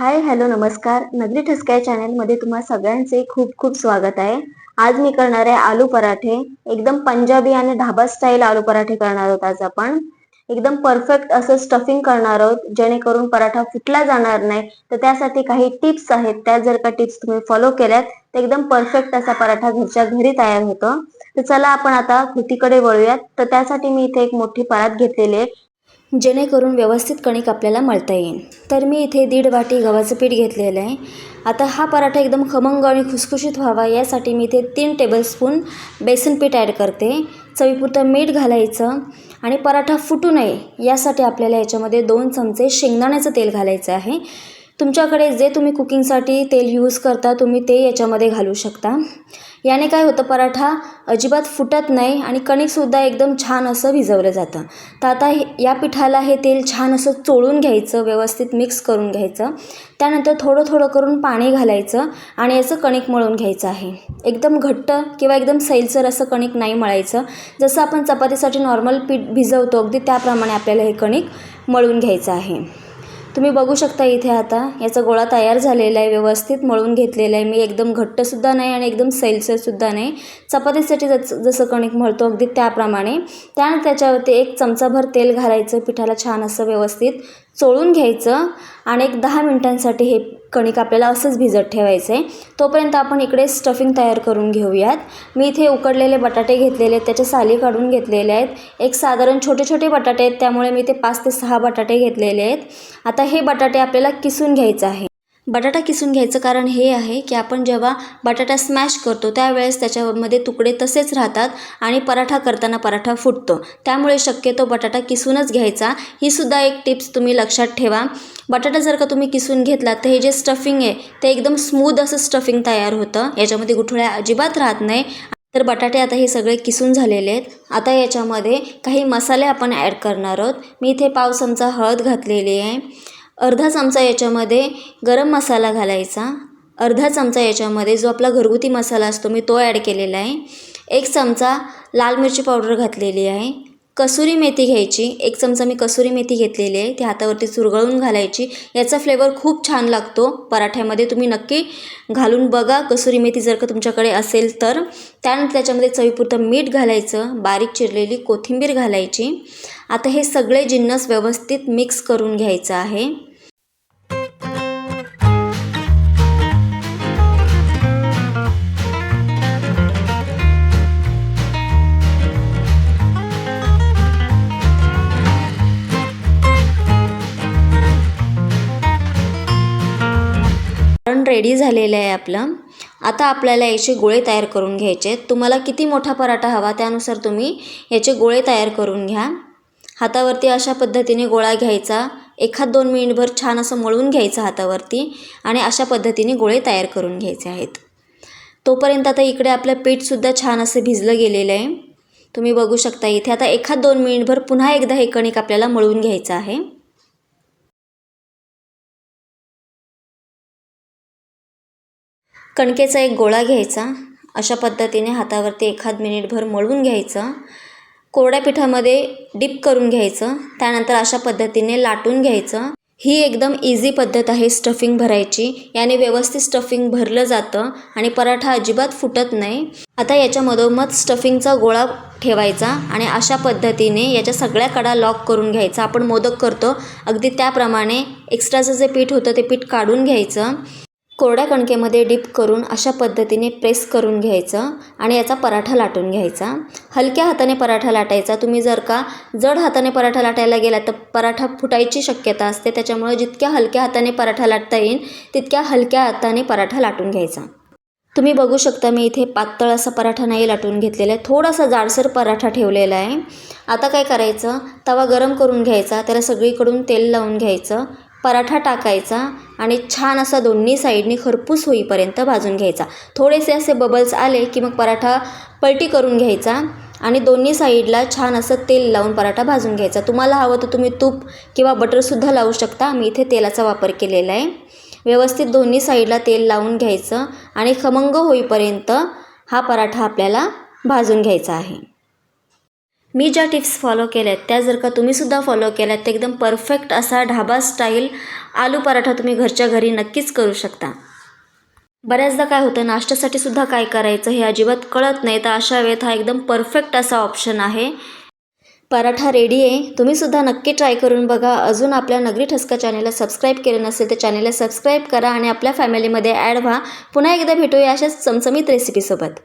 Hi hello नमस्कार. नगरी ठसका या चॅनलमध्ये तुम्हा सगळ्यांचे खूप खूप स्वागत आहे. आज मी करणार आहे आलू पराठे. एकदम पंजाबी आणि ढाबा स्टाईल आलू पराठे करणार आहोत आज आपण. एकदम परफेक्ट असं स्टफिंग करणार आहोत जेणेकरून पराठा फुटला जाणार नाही. तर त्यासाठी काही टिप्स आहेत. त्या जर का टिप्स तुम्ही फॉलो केल्यात तर एकदम परफेक्ट असा पराठा घरच्या घरी तयार होतो. तर चला आपण आता कृतीकडे वळूयात. तर त्यासाठी मी इथे एक मोठी परात घेतलेली आहे. जेणेकरून व्यवस्थित कणिक आपल्याला मळता येईल तर मी इथे दीड वाटी गव्हाचं पीठ घेतलेलं आहे. आता हा पराठा एकदम खमंग आणि खुसखुशीत व्हावा यासाठी मी इथे तीन टेबलस्पून बेसन पीठ ॲड करते. चवीपुरतं मीठ घालायचं आणि पराठा फुटू नये यासाठी आपल्याला याच्यामध्ये दोन चमचे शेंगदाण्याचं तेल घालायचं आहे. तुमच्याकडे जे तुम्ही कुकिंगसाठी तेल यूज करता तुम्ही ते याच्यामध्ये घालू शकता. याने काय होतं पराठा अजिबात फुटत नाही आणि कणिकसुद्धा एकदम छान असं भिजवलं जातं. तर आता हे या पिठाला हे तेल छान असं चोळून घ्यायचं व्यवस्थित मिक्स करून घ्यायचं. त्यानंतर थोडं थोडं करून पाणी घालायचं आणि याचं कणिक मळून घ्यायचं आहे. एकदम घट्ट किंवा एकदम सैलसर असं कणिक नाही मळायचं. जसं आपण चपातीसाठी नॉर्मल पीठ भिजवतो अगदी त्याप्रमाणे आपल्याला हे कणिक मळून घ्यायचं आहे. तुम्ही बघू शकता इथे आता याचा गोळा तयार झालेला आहे व्यवस्थित मळून घेतलेला आहे. मी एकदम घट्टसुद्धा नाही आणि एकदम सैलसरसुद्धा नाही. चपातीसाठी जस जसं कणिक मळतो अगदी त्याप्रमाणे. त्यानंतर त्याच्यावरती एक चमचाभर तेल घालायचं पिठाला छान असं व्यवस्थित. चोळून घ्यायचं आणि एक दहा मिनटांसाठी हे कणिक आपल्याला असंच भिजत ठेवायचं आहे तोपर्यंत आपण इकडे स्टफिंग तयार करून घेऊयात. मी इथे उकडलेले बटाटे घेतलेले आहेत त्याच्या साली काढून घेतलेले आहेत. एक साधारण छोटे छोटे बटाटे आहेत त्यामुळे मी ते पाच ते सहा बटाटे घेतलेले आहेत. आता हे बटाटे आपल्याला किसून घ्यायचं आहे. बटाटा किसून घ्यायचं कारण हे आहे की आपण जेव्हा बटाटा स्मॅश करतो त्यावेळेस त्याच्यामध्ये तुकडे तसेच राहतात आणि पराठा करताना पराठा फुटतो. त्यामुळे शक्यतो बटाटा किसूनच घ्यायचा. ही सुद्धा एक टिप्स तुम्ही लक्षात ठेवा. बटाटा जर का तुम्ही किसून घेतला तर हे जे स्टफिंग आहे ते एकदम स्मूद असं स्टफिंग तयार होतं. याच्यामध्ये गुठळ्या अजिबात राहत नाही. तर बटाटे आता हे सगळे किसून झालेले आहेत. आता याच्यामध्ये काही मसाले आपण ॲड करणार आहोत. मी इथे पाव चमचा हळद घातलेली आहे. अर्धा चमचा याच्यामध्ये गरम मसाला घालायचा. अर्धा चमचा याच्यामध्ये जो आपला घरगुती मसाला असतो मी तो ॲड केलेला आहे. एक चमचा लाल मिरची पावडर घातलेली आहे. कसुरी मेथी घ्यायची. एक चमचा मी कसुरी मेथी घेतलेली आहे. ती हातावरती चुरगळून घालायची. याचा फ्लेवर खूप छान लागतो. पराठ्यामध्ये तुम्ही नक्की घालून बघा. कसुरी मेथी जर का तुमच्याकडे असेल तर. त्यानंतर त्याच्यामध्ये चवीपुरतं मीठ घालायचं. बारीक चिरलेली कोथिंबीर घालायची. आता हे सगळे जिन्नस व्यवस्थित मिक्स करून घ्यायचं आहे. पण रेडी झालेलं आहे आपलं. आता आपल्याला याचे गोळे तयार करून घ्यायचे. आहेत तुम्हाला किती मोठा पराठा हवा त्यानुसार तुम्ही याचे गोळे तयार करून घ्या. हातावरती अशा पद्धतीने गोळा घ्यायचा. एखाद दोन मिनिटभर छान असं मळून घ्यायचं हातावरती आणि अशा पद्धतीने गोळे तयार करून घ्यायचे आहेत. तोपर्यंत आता इकडे आपलं पीठसुद्धा छान असं भिजलं गेलेलं आहे. तुम्ही बघू शकता इथे. आता एखाद दोन मिनिटभर पुन्हा एकदा हे कणिक आपल्याला मळून घ्यायचं आहे. कणकेचा एक गोळा घ्यायचा. अशा पद्धतीने हातावरती एखाद मिनिटभर मळून घ्यायचं. कोरड्या पिठामध्ये डिप करून घ्यायचं. त्यानंतर अशा पद्धतीने लाटून घ्यायचं. ही एकदम इझी पद्धत आहे स्टफिंग भरायची. याने व्यवस्थित स्टफिंग भरलं जातं आणि पराठा अजिबात फुटत नाही. आता याच्या मधोमध स्टफिंगचा गोळा ठेवायचा आणि अशा पद्धतीने याच्या सगळ्या कडा लॉक करून घ्यायचा. आपण मोदक करतो. अगदी त्याप्रमाणे एक्स्ट्राचं जे पीठ होतं ते पीठ काढून घ्यायचं. कोरड्या कणकेमध्ये डिप करून अशा पद्धतीने प्रेस करून घ्यायचं आणि याचा पराठा लाटून घ्यायचा. हलक्या हाताने पराठा लाटायचा. तुम्ही जर का जड हाताने पराठा लाटायला गेला तर पराठा फुटायची शक्यता असते. त्याच्यामुळे जितक्या हलक्या हाताने पराठा लाटता येईल तितक्या हलक्या हाताने पराठा लाटून घ्यायचा. तुम्ही बघू शकता मी इथे पातळ असा पराठा नाही लाटून घेतलेला आहे. थोडासा जाडसर पराठा ठेवलेला आहे. आता काय करायचं? तवा गरम करून घ्यायचा. त्याला सगळीकडून तेल लावून घ्यायचं. पराठा टाकायचा आणि छान असा दोन्ही साईडनी खरपूस होईपर्यंत भाजून घ्यायचा. थोडेसे असे बबल्स आले की मग पराठा पलटी करून घ्यायचा आणि दोन्ही साईडला छान असं तेल लावून पराठा भाजून घ्यायचा. तुम्हाला हवं तर तुम्ही तूप किंवा बटरसुद्धा लावू शकता. मी इथे तेलाचा वापर केलेला आहे. व्यवस्थित दोन्ही साईडला तेल लावून घ्यायचं आणि खमंग होईपर्यंत हा पराठा आपल्याला भाजून घ्यायचा आहे. मी ज्या टिप्स फॉलो केल्या आहेत त्या जर का तुम्हीसुद्धा फॉलो केल्यात तर एकदम परफेक्ट असा ढाबा स्टाईल आलू पराठा तुम्ही घरच्या घरी नक्कीच करू शकता. बऱ्याचदा काय होतं नाश्त्यासाठी सुद्धा काय करायचं हे अजिबात कळत नाही तर अशा वेळेत हा एकदम परफेक्ट असा ऑप्शन आहे. पराठा रेडी आहे तुम्हीसुद्धा नक्की ट्राय करून बघा. अजून आपल्या नगरी ठसका चॅनेलला सबस्क्राईब केले नसेल तर चॅनेलला सबस्क्राईब करा आणि आपल्या फॅमिलीमध्ये ॲड व्हा. पुन्हा एकदा भेटूया अशाच चमचमीत रेसिपीसोबत